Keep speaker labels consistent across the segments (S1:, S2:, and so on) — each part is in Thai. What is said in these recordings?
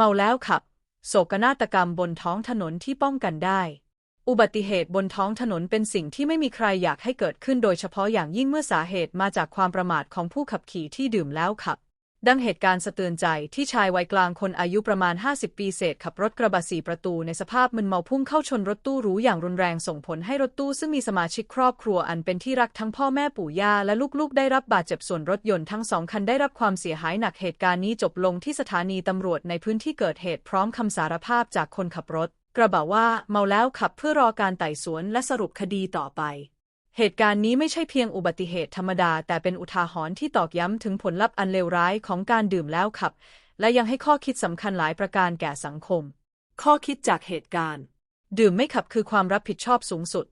S1: เมาแล้วขับ โศกนาฏกรรมบนท้องถนนที่ป้องกันได้ อุบัติเหตุบนท้องถนนเป็นสิ่งที่ไม่มีใครอยากให้เกิดขึ้นโดยเฉพาะอย่างยิ่งเมื่อสาเหตุมาจากความประมาทของผู้ขับขี่ที่ดื่มแล้วขับ ดังเหตุการณ์สะเตือนใจที่ชายวัยกลางคนอายุประมาณ 50 ปีเศษขับรถกระบะสีประตูในสภาพมึนเมาพุ่งเข้าชนรถตู้หรูอย่างรุนแรงส่งผลให้รถตู้ซึ่งมีสมาชิกครอบครัวอันเป็นที่รักทั้งพ่อแม่ปู่ย่าและลูกๆ ได้รับบาดเจ็บส่วนรถยนต์ทั้งสองคันได้รับความเสียหายหนักเหตุการณ์นี้จบลงที่สถานีตำรวจในพื้นที่เกิดเหตุพร้อมคำสารภาพจากคนขับรถ กระบะว่าเมาแล้วขับเพื่อรอการไต่สวนและสรุปคดีต่อไป เหตุการณ์นี้ไม่ใช่เพียงอุบัติเหตุธรรมดา แต่เป็นอุทาหรณ์ที่ตอกย้ำถึงผลลัพธ์อันเลวร้ายของการดื่มแล้วขับ และยังให้ข้อคิดสำคัญหลายประการแก่สังคม ข้อคิดจากเหตุการณ์ ดื่มไม่ขับคือความรับผิดชอบสูงสุด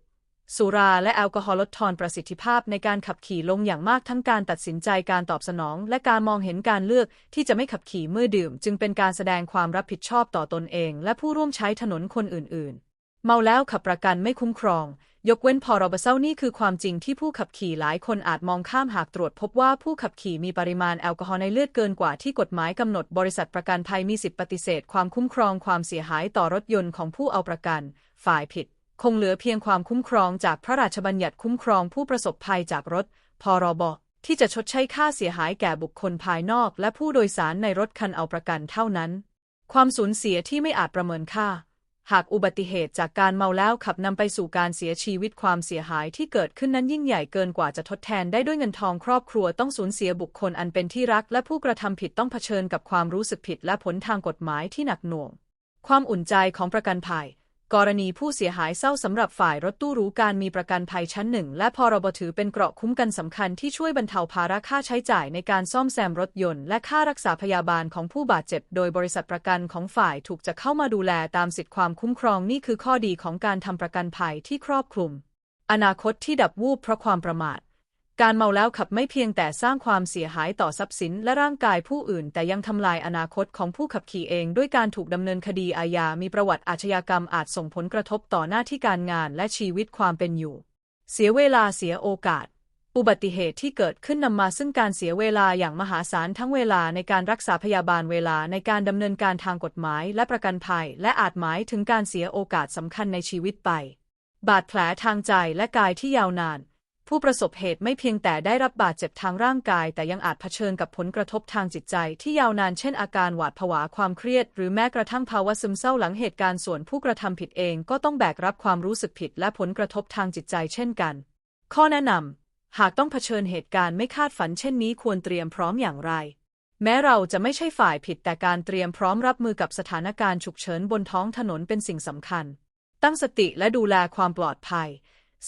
S1: สุราและแอลกอฮอล์ลดทอนประสิทธิภาพในการขับขี่ลงอย่างมากทั้งการตัดสินใจการตอบสนอง และการมองเห็นการเลือกที่จะไม่ขับขี่เมื่อดื่ม จึงเป็นการแสดงความรับผิดชอบต่อตนเอง และผู้ร่วมใช้ถนนคนอื่น ๆ เมาแล้วขับประกันไม่คุ้มครอง ยกเว้นพรบเศร้านี่คือความจริงที่ผู้ขับขี่หลายคนอาจมองข้ามหากตรวจพบว่าผู้ขับขี่มีปริมาณแอลกอฮอล์ในเลือดเกินกว่าที่กฎหมายกำหนดบริษัทประกันภัยมีสิทธิปฏิเสธ ความคุ้มครองความเสียหายต่อรถยนต์ของผู้เอาประกัน ฝ่ายผิด คงเหลือเพียงความคุ้มครองจากพระราชบัญญัติคุ้มครองผู้ประสบภัยจากรถ พรบ ที่จะชดใช้ค่าเสียหายแก่บุคคลภายนอก และผู้โดยสารในรถคันเอาประกันเท่านั้น ความสูญเสียที่ไม่อาจประเมินค่า หากอุบัติเหตุจากการเมาแล้วขับนำไปสู่การเสียชีวิตความเสียหายที่เกิดขึ้นนั้นยิ่งใหญ่เกินกว่าจะทดแทนได้ด้วยเงินทองครอบครัวต้องสูญเสียบุคคลอันเป็นที่รัก และผู้กระทำผิดต้องเผชิญกับความรู้สึกผิดและผลทางกฎหมายที่หนักหน่วง ความอุ่นใจของประกันภัย กรณีผู้เสียหายเศร้าสำหรับฝ่ายรถตู้รู้การมีประกันภัยชั้นหนึ่งและพรบถือเป็นเกราะคุ้มกันสำคัญที่ช่วยบรรเทาภาระค่าใช้จ่ายในการซ่อมแซมรถยนต์และค่ารักษาพยาบาลของผู้บาดเจ็บ โดยบริษัทประกันของฝ่ายถูกจะเข้ามาดูแลตามสิทธิความคุ้มครองนี่คือข้อดีของการทำประกันภัยที่ครอบคลุม อนาคตที่ดับวูบเพราะความประมาท การเมาแล้วขับไม่เพียงแต่สร้างความเสียหายต่อทรัพย์สินและร่างกายผู้อื่น แต่ยังทำลายอนาคตของผู้ขับขี่เอง ด้วยการถูกดำเนินคดีอาญา มีประวัติอาชญากรรมอาจส่งผลกระทบต่อหน้าที่การงานและชีวิตความเป็นอยู่ เสียเวลาเสียโอกาส อุบัติเหตุที่เกิดขึ้นนำมาซึ่งการเสียเวลาอย่างมหาศาลทั้งเวลาในการรักษาพยาบาลเวลาในการดำเนินการทางกฎหมาย และประกันภัย และอาจหมายถึงการเสียโอกาสสำคัญในชีวิตไป บาดแผลทางใจและกายที่ยาวนาน ผู้ประสบเหตุไม่เพียงแต่ได้รับบาดเจ็บทางร่างกาย แต่ยังอาจเผชิญกับผลกระทบทางจิตใจที่ยาวนานเช่นอาการหวาดผวาความเครียด หรือแม้กระทั่งภาวะซึมเศร้าหลังเหตุการณ์ส่วนผู้กระทำผิดเองก็ต้องแบกรับความรู้สึกผิดและผลกระทบทางจิตใจเช่นกัน ข้อแนะนำหากต้องเผชิญเหตุการณ์ไม่คาดฝันเช่นนี้ควรเตรียมพร้อมอย่างไร แม้เราจะไม่ใช่ฝ่ายผิดแต่การเตรียมพร้อมรับมือกับสถานการณ์ฉุกเฉินบนท้องถนนเป็นสิ่งสำคัญ ตั้งสติและดูแลความปลอดภัย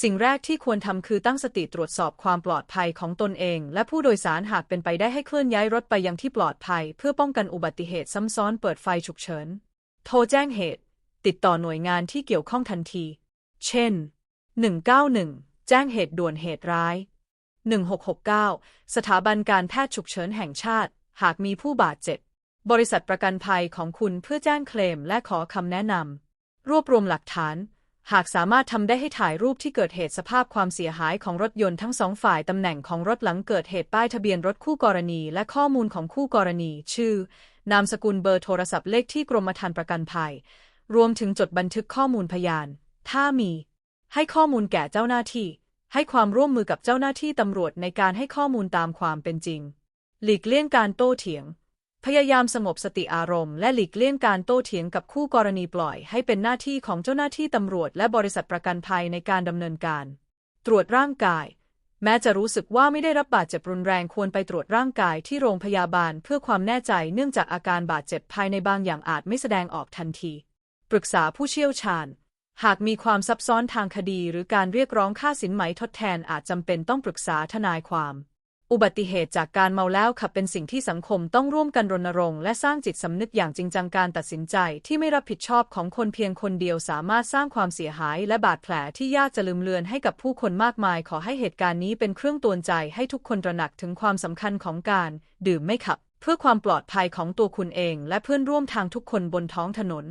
S1: สิ่งแรกที่ควรทำคือตั้งสติตรวจสอบความปลอดภัยของตนเอง และผู้โดยสารหากเป็นไปได้ให้เคลื่อนย้ายรถไปยังที่ปลอดภัย เพื่อป้องกันอุบัติเหตุซ้ำซ้อนเปิดไฟฉุกเฉิน โทรแจ้งเหตุ ติดต่อหน่วยงานที่เกี่ยวข้องทันที เช่น 191 แจ้งเหตุด่วนเหตุร้าย 1669 สถาบันการแพทย์ฉุกเฉินแห่งชาติ หากมีผู้บาดเจ็บ บริษัทประกันภัยของคุณเพื่อแจ้งเคลมและขอคำแนะนำรวบรวมหลักฐาน หากสามารถทำได้ให้ถ่ายรูปที่เกิดเหตุสภาพความเสียหายของรถยนต์ทั้งสองฝ่ายตำแหน่งของรถหลังเกิดเหตุป้ายทะเบียนรถคู่กรณี และข้อมูลของคู่กรณี ชื่อ นามสกุลเบอร์โทรศัพท์เลขที่กรมธรรม์ประกันภัย รวมถึงจดบันทึกข้อมูลพยาน ถ้ามี ให้ข้อมูลแก่เจ้าหน้าที่ ให้ความร่วมมือกับเจ้าหน้าที่ตำรวจในการให้ข้อมูลตามความเป็นจริง หลีกเลี่ยงการโต้เถียง ยายามสงบสติอารมณ์และหลีกเลี่ยงการโต้เถียงกับคู่กรณีปล่อย ให้เป็นหน้าที่ของเจ้าหน้าที่ตำรวจและบริษัทประกันภัยในการดำเนินการ ตรวจร่างกาย แม้จะรู้สึกว่าไม่ได้รับบาดเจ็บรุนแรงควรไปตรวจร่างกายที่โรงพยาบาลเพื่อความแน่ใจเนื่องจากอาการบาดเจ็บภายในบางอย่างอาจไม่แสดงออกทันที ปรึกษาผู้เชี่ยวชาญ หากมีความซับซ้อนทางคดี หรือการเรียกร้องค่าสินไหมทดแทนอาจจำเป็นต้องปรึกษาทนายความ อุบัติเหตุจากการเมาแล้วขับเป็นสิ่งที่สังคมต้องร่วมกันรณรงค์และสร้างจิตสำนึกอย่างจริงจังการตัดสินใจที่ไม่รับผิดชอบของคนเพียงคนเดียวสามารถสร้างความเสียหายและบาดแผลที่ยากจะลืมเลือนให้กับผู้คนมากมาย ขอให้เหตุการณ์นี้เป็นเครื่องตือนใจให้ทุกคนตระหนักถึงความสำคัญของการ ดื่มไม่ขับ เพื่อความปลอดภัยของตัวคุณเอง และเพื่อนร่วมทางทุกคนบนท้องถนน